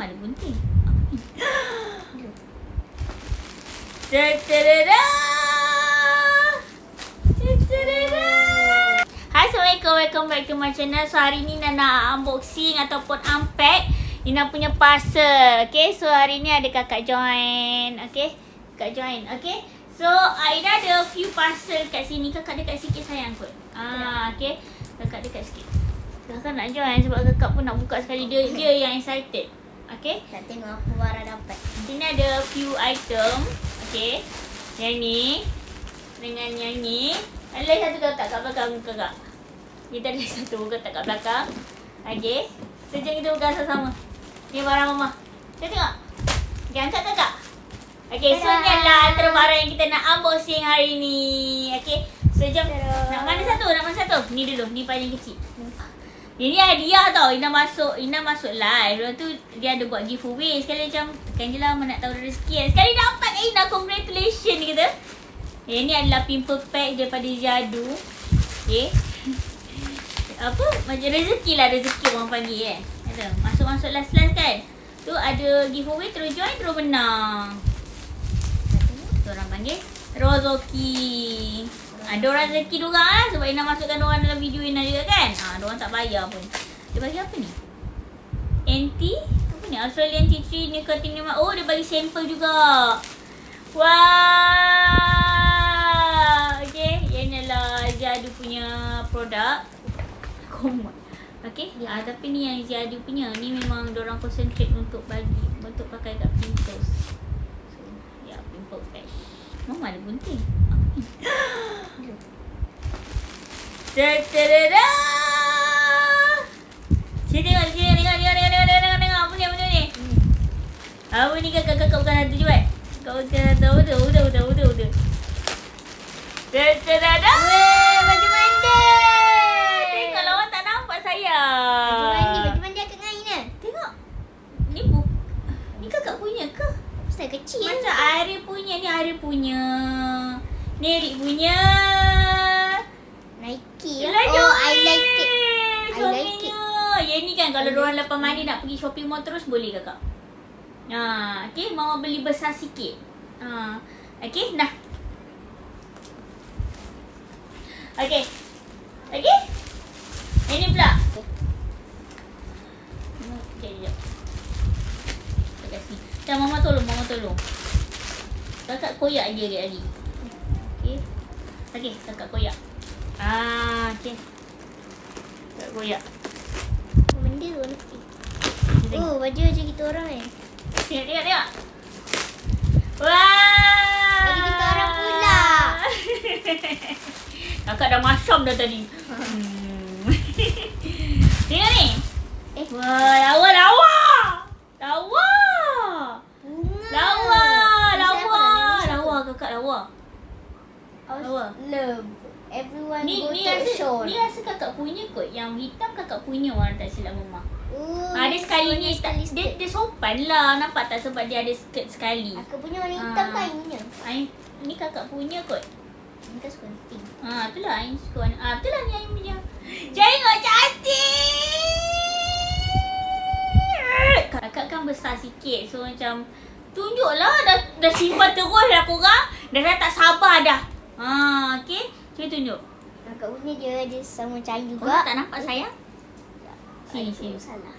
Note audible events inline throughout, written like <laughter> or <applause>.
Mama ada bunting. Ta-ta-da-da! Assalamualaikum, welcome back to my channel. So hari ni Nana unboxing ataupun unpack Nina punya parcel. Okay, so hari ni ada kakak join. Okay, kakak join. Okay, so Aina ada few parcel kat sini. Kakak dekat sikit sayang kot. Ah, Okay, kakak dekat sikit. Kakak nak join sebab kakak pun nak buka sekali. Dia, dia yang excited Okay Nak tengok apa barang dapat. Sini ada few item. Okay. Yang ni. Dengan yang ni. Ada satu kotak kat belakang kakak. Kita ada satu kotak kat belakang. Okay. So, jom kita buka sama-sama. Ni barang mama. Kita tengok. Okay, angkat kakak. Okay, so ni adalah antara barang yang kita nak unboxing hari ni. Okay. So, jom. Nak mana satu? Nak mana satu? Ni dulu. Ni paling kecil. Ini hadiah tau Ina masuk Ina masuk live Lepas tu dia ada buat giveaway. Sekali macam Kan je mana nak tahu rezeki kan Sekali dapat eh Ina Congratulations dia kata. Eh, Ini adalah pimple pack daripada Jadu. Okay <laughs> Apa? Macam rezeki lah rezeki orang panggil eh. Kata Masuk-masuk last-last kan? Tu ada giveaway terus join terus menang. Tu orang panggil? Rozoki. Ada orang rezeki diorang lah Sebab Ina masukkan diorang dalam video Ina juga kan? Ha, Diorang tak bayar pun. Dia bagi apa ni? Anti ni? Australian tea tree nicotinamide Oh dia bagi sampel juga Wah Okay Yang ni adalah Jadu punya produk Komod Okay Ya. ah, Tapi ni yang Jadu punya Ni memang diorang concentrate untuk bagi Untuk pakai kat pimples So Ya pimple patch Mama ada bunting Apa ni? Da-da-da-da! Sini tengok, sini tengok, tengok, tengok, tengok, tengok, tengok, apa ni, apa ni, apa ni? Apa ni kakak, kakak bukan satu je? Kau bukan satu, udah, udah, udah, udah, udah. Da-da-da-da! Weh, baju mandi. Tengok lawan tak nampak sayang. Baju mandi, baju mandi akak dengan Aina. Tengok. Ni bu Ni kakak punya ke? Pasal kecil ya. Macam Ari punya, ni Ari punya. Ni Erik punya. Nike. Yelah, Oh, I like it. I like it. Yang ni kan kalau like lepas mandi nak pergi shopping mall terus boleh kakak. Ha, okay, mama beli besar sikit. Ha, okay, nah. Okay. Okay. Yang ni pula. Sekejap, sekejap. Tak. Dah mama tolong, mama tolong. Kakak koyak je dia hari. Okay. Okay, kakak koyak. Ah, okay. Kakak koyak. Benda tu Oh, baju macam kita orang eh. Tengok, tengok, tengok. Wah! Bagi kita orang pula. <laughs> Kakak dah masam dah tadi. Hmm. <laughs> tengok ni. Eh. Wah, lawa, lawa! Lawa! Bunga. Lawa! Lawa! siapa? Lawa, kakak lawa. Lawa. Love. Everyone Ni go ni to rasa, show. ni rasa kakak punya kot. Yang hitam kakak punya warna tak silap mama. Oh, Ah, dia sekali ni tak, sekali dia, dia sopan lah. Nampak tak sebab dia ada skirt sekali. Aku punya warna hitam Ah. kan. Ain, ni kakak punya kot. Ini kan suka pink. Ha, itulah Ain suka warna. Ah, itulah ni Ain punya. Tengok cantik. Kakak kan besar sikit. So macam tunjuklah dah dah simpan terus dah korang. Dah, dah tak sabar dah. Ha, okey. Cuba tunjuk. Kakak punya dia ada sama macam I juga. Korang tak nampak sayang? Sini, sini. Salah.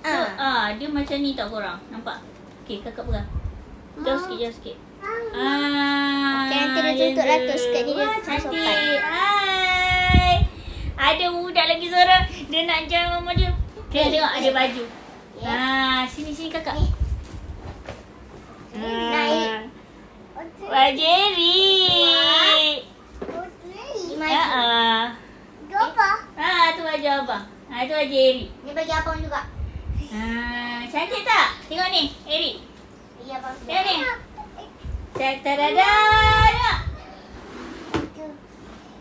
So, Ah. ah, dia macam ni tak korang. Nampak? Okey, kakak pegang. Jauh sikit, jauh sikit. Ah. Okey, nanti dia tutup lah tu skirt ni, dia sopan. cantik. Hai. Ada budak lagi seorang. Dia nak join mama dia. Eh, tengok ada eh. baju. Ya. Ah, sini sini kakak. Ni. Ah. Naik. Wah, Jerry. Ni Ah, maju. ah. Apa? Ah, tu baju Ah, tu baju Eric. Ni bagi abang juga. Ah, cantik tak? Tengok ni, Eric. Ya, abang. Tengok ni. Tak tadada.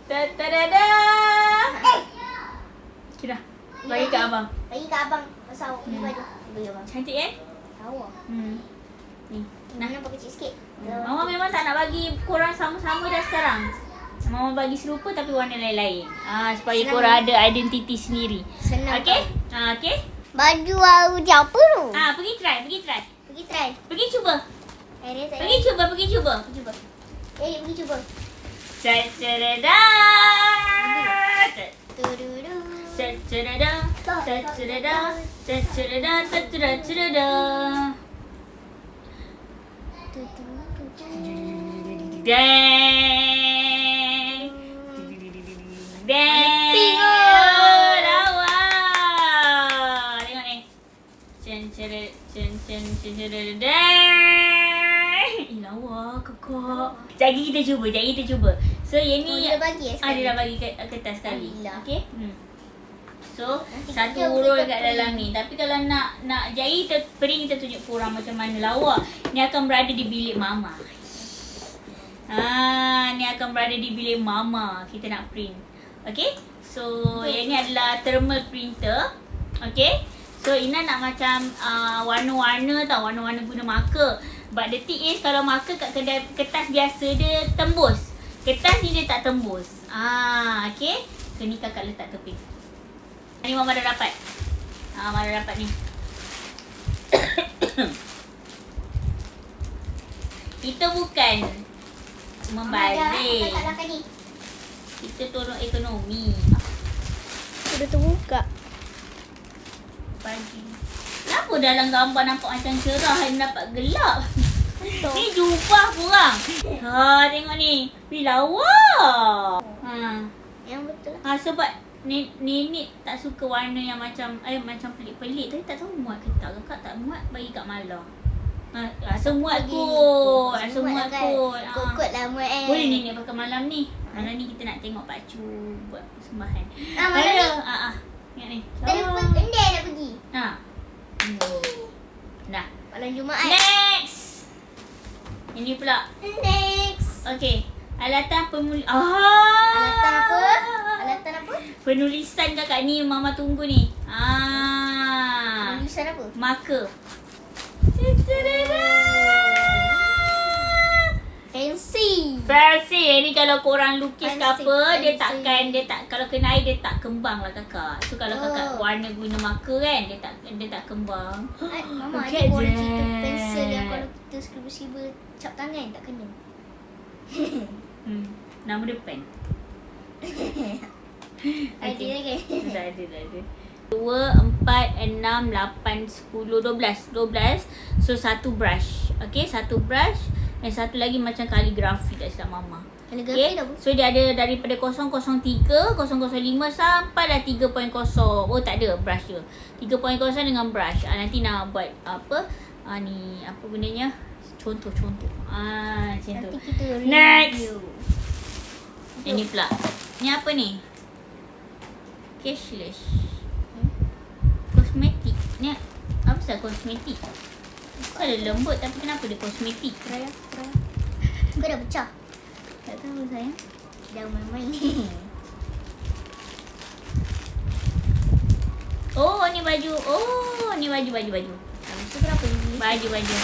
Tak tadada. Sudah. Bagi kat abang. Bagi kat abang. Pasal ni Hmm. baju. Bagi abang. Cantik kan? Tahu ah. Hmm. Ni. Nah, nampak kecil sikit. Mama memang tak nak bagi korang sama-sama dah sekarang. Mama bagi serupa tapi warna lain-lain. Ah supaya Senang. korang ada identiti sendiri. Senang. Okey? Ah okey. Baju baru je apa tu? Ah pergi try, pergi try. Pergi try. Pergi cuba. Air tak Pergi cuba, pergi cuba. Pergi cuba. Eh, pergi cuba. Ca-ca-da-da. Tururu. Ca-ca-da-da. Ca-ca-da-da. Ca-ca-da-da. Ca-ca-da-da. Dang. Eh, kakak. Sekejap lagi kita cuba, sekejap lagi kita cuba. So, yang Oh, ni dia bagi eh Ah, dia dah bagi kat- kertas sekali. Alhamdulillah. Okey. Hmm. So, Nanti satu kita urut berikan kat print. dalam ni. Tapi kalau nak nak jahit, kita print kita tunjuk korang macam mana lawa. Ni akan berada di bilik mama. Ah, ni akan berada di bilik mama. Kita nak print. Okay. So, yang ni adalah thermal printer. Okay. So, Ina nak macam uh, warna-warna tau. Warna-warna guna marker. But the thing is, kalau marker kat kedai kertas biasa, dia tembus. Kertas ni dia tak tembus. Ah, okay. So, ni kakak letak tepi. Ni mama dah dapat. Ah, mama dah dapat ni. <coughs> Kita bukan ni. Kita tolong ekonomi. Sudah terbuka. Bagi. Kenapa dalam gambar nampak macam cerah dan dapat gelap? Ni jubah korang. Ha, tengok ni. Wih, lawa. Ha. Yang betul. Ha, sebab ni nenek tak suka warna yang macam eh macam pelik-pelik tapi tak tahu muat ke tak. Kakak tak muat bagi kat Mala. Ha, rasa muat kot. Rasa muat kot. Ha. Kokot lah muat eh. Boleh nenek pakai malam ni. Malam ni kita nak tengok Pak Cu buat persembahan. Ah, malam ni. Ha ah. Ingat ni. Tak lupa endek nak pergi. Ha. Hmm. Dah. Malam Jumaat. Next. Ini pula. Next. Okey. Alatan penulis. Ah. Alatan apa? Alatan apa? Penulisan kakak ni mama tunggu ni. Ah. Tulisan apa? Marker. Fancy. Fancy. Ini kalau korang lukis ke Fancy, apa, dia fancy. takkan, dia tak, kalau kena air, dia tak kembang lah kakak. So kalau kakak Oh. warna guna marker kan, dia tak dia tak kembang. Eh, <gasps> Mama Look at ada orang cerita pensel yang kalau kita skribul-skribul cap tangan tak kena. <laughs> Hmm. Nama dia pen. <laughs> Ada lagi. Dah ada, dah ada. 2, 4, 6, 8, 10, 12 12 So satu brush Okay satu brush Dan satu lagi macam kaligrafi tak silap mama. Kaligrafi Okay? dah? So dia ada daripada 003 005 sampai dah 3.0 Oh tak ada brush dia. 3.0 dengan brush. Ah, Nanti nak buat apa? Ah, Ni apa gunanya? Contoh-contoh. Ah, Macam tu. Next. Yang ni pula. Ni apa ni? Cashless. Hmm? Kosmetik Ni apa pasal kosmetik Kau ada lembut tapi kenapa dia kosmetik try lah. Kau dah pecah. Tak tahu sayang Dah main-main. <laughs> Oh ni baju Oh ni baju baju baju Habis tu kenapa ni? Baju baju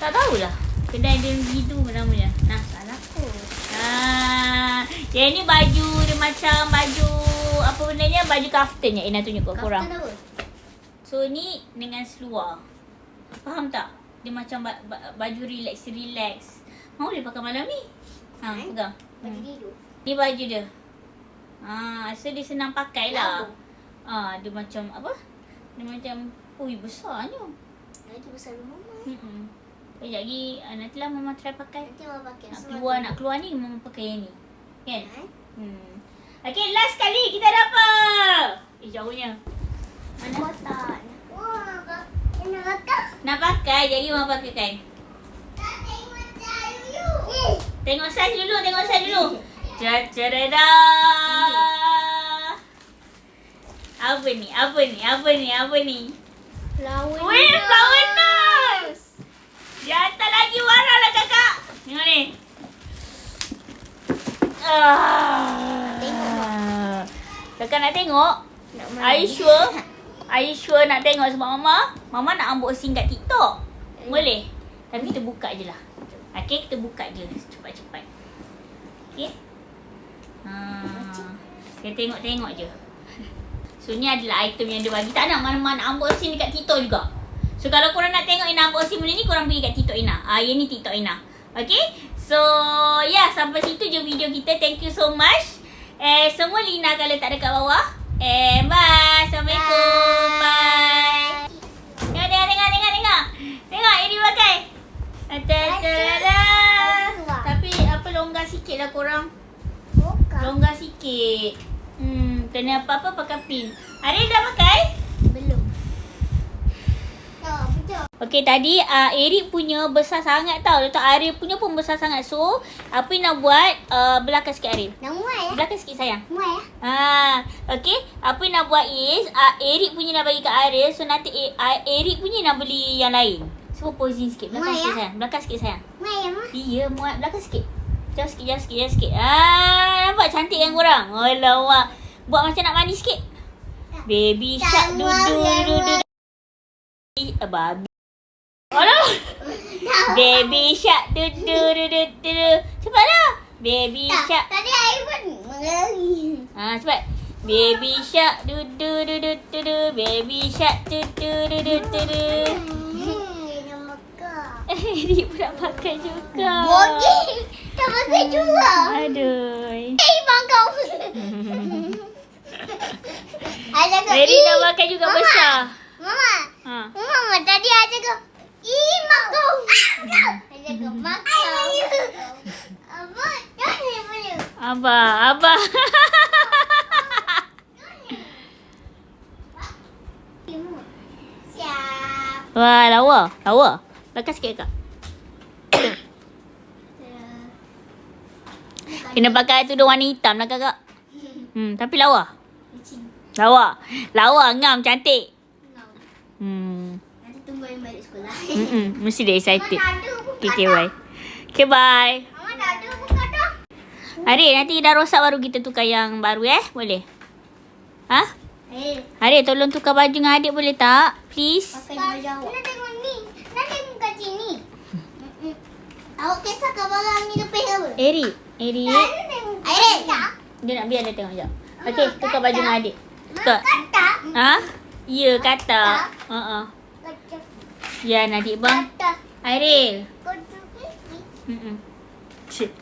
Tak tahulah Kedai dia gitu namanya Nah Salah aku. Ah, yang ni baju dia macam baju apa benda ni baju kaftan yang Ina tunjuk kat korang. Kaftan apa? So ni dengan seluar. Faham tak? Dia macam ba- ba- baju relax relax. Mau boleh pakai malam ni? Ha, Eh? pegang. Baju Hmm. tidur. Ni baju dia. Ha, so dia senang pakai lah. Ah, dia macam apa? Dia macam ui besarnya. Lagi besar rumah mama. Hmm. Sekejap lagi ah, nantilah mama try pakai. Nanti mama pakai. Nak keluar nak keluar ni mama pakai yang ni. Kan? Eh? Hmm. Okay, last kali kita dapat. Eh, jauhnya. Mana? Kotak. Wah, kak. Ini kakak. Nak pakai, jadi mama pakai kan? Tak tengok saiz dulu, tengok saiz dulu. Cacereda. Apa ni? Apa ni? Apa ni? Apa ni? Flower. Weh, flower nose. Dia lagi warna lah kakak. Tengok ni. Ah. Kakak nak tengok? Nak Are you sure? <laughs> Are you sure nak tengok sebab mama? Mama nak unboxing kat TikTok. Boleh? Tapi kita buka je lah. Okay, kita buka je cepat-cepat. Okay? Ha. Kita tengok-tengok je. So, ni adalah item yang dia bagi. Tak nak mana-mana unboxing dekat TikTok juga. So kalau korang nak tengok Ina unboxing benda ni korang pergi kat TikTok Ina. Ah yang ni TikTok Ina. Okay? So yeah sampai situ je video kita. Thank you so much. Eh semua Lina akan letak dekat bawah. Eh bye. Assalamualaikum. Bye. Tengok tengok tengok tengok tengok. Tengok Iri pakai. Ta-da-da-da. Tapi apa longgar sikit lah korang. Longgar sikit. Hmm, kena apa-apa pakai pin. Ariel dah pakai? Belum. Tak, betul. Okey tadi uh, Eric punya besar sangat tau. Letak Ariel punya pun besar sangat. So, apa yang nak buat uh, belakang sikit Ariel. Nak muai ya? Belakang sikit sayang. Muai ya? Ha, okey. Apa yang nak buat is uh, Eric punya nak bagi kat Ariel. So nanti uh, Eric punya nak beli yang lain. So posing sikit. Belakang Muat, sikit ya? sayang. Belakang sikit sayang. Muai ya, Ma? Iya, muat belakang sikit. Jauh sikit, jauh sikit, jauh sikit. Ah, nampak cantik kan korang? Alamak. Buat macam nak mandi sikit. Baby shark Tak du muat, du tak du du. muat. du. Babi. Alah. Baby shark du du du du du. du. Cepatlah. Baby Tak, shark. tadi air pun mengeri. Ha, cepat. Baby shark du du du du du du. Baby shark du du du du du du. Hmm, nak makan. Dia pun nak pakai juga. Bogi. Tak pakai juga. Aduh. Eh, makan. Ada ke? Mary Ih, dah pakai juga Mama. besar. Mama. Ha. Mama, tadi ada ke? Abah, abah. Wah, lawa. Lawa. Belakang sikit kak. Kena pakai tudung warna hitam lah kakak. Hmm, tapi lawa. Lawa. Lawa, ngam, cantik. Hmm. Excited. Mama dah ada pun Okay, okay, bye. Okay, bye. Hari nanti dah rosak baru kita tukar yang baru eh. Boleh? Ha? Eh, Hari tolong tukar baju dengan adik boleh tak? Please. pakai baju awak. Nak tengok ni. Nak tengok kat sini. Mm-mm. Awak kisah ke barang ni lebih apa? Eri. Eri. Air. Dia nak biar dia tengok sekejap. Okay, tukar baju dengan adik. Tukar. Kata. Ha? Ya, kata. Ha ah. Kata. Ya, adik bang. Airil. Kata. Hmm. Cik.